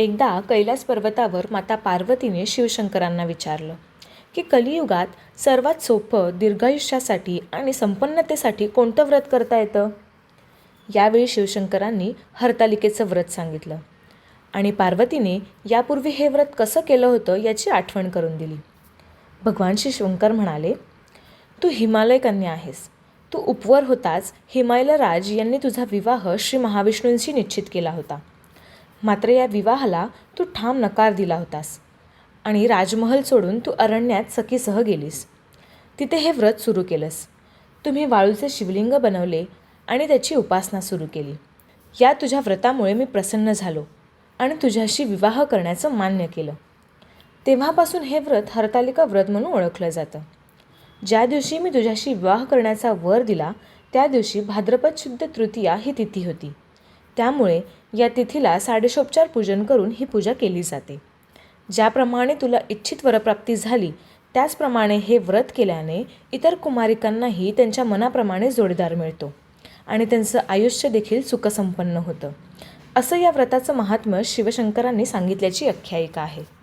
एकदा कैलास पर्वतावर माता पार्वतीने शिवशंकरांना विचारलं की कलियुगात सर्वात सोपं दीर्घायुष्यासाठी आणि संपन्नतेसाठी कोणतं व्रत करता येतं? यावेळी शिवशंकरांनी हरतालिकेचं व्रत सांगितलं आणि पार्वतीने यापूर्वी हे व्रत कसं केलं होतं याची आठवण करून दिली. भगवान श्री शंकर म्हणाले तू हिमालय कन्या आहेस. तू उपवर होताच हिमालयराज यांनी तुझा विवाह श्री महाविष्णूंशी निश्चित केला होता. मात्र या विवाहाला तू ठाम नकार दिला होतास. आणि राजमहल सोडून तू अरण्यात सखीसह गेलीस. तिथे हे व्रत सुरू केलंस. तुम्ही वाळूचे शिवलिंग बनवले आणि त्याची उपासना सुरू केली. या तुझ्या व्रतामुळे मी प्रसन्न झालो आणि तुझ्याशी विवाह करण्याचं मान्य केलं. तेव्हापासून हे व्रत हरतालिका व्रत म्हणून ओळखलं जातं. ज्या दिवशी मी तुझ्याशी विवाह करण्याचा वर दिला त्या दिवशी भाद्रपद शुद्ध तृतीया ही तिथी होती. त्यामुळे या तिथीला साडेशोपचार पूजन करून ही पूजा केली जाते. ज्याप्रमाणे तुला इच्छित वरप्राप्ती झाली त्याचप्रमाणे हे व्रत केल्याने इतर कुमारिकांनाही त्यांच्या मनाप्रमाणे जोडीदार मिळतो आणि त्यांचं आयुष्य देखील सुखसंपन्न होतं. असं या व्रताचं महात्म्य शिवशंकरांनी सांगितल्याची आख्यायिका आहे.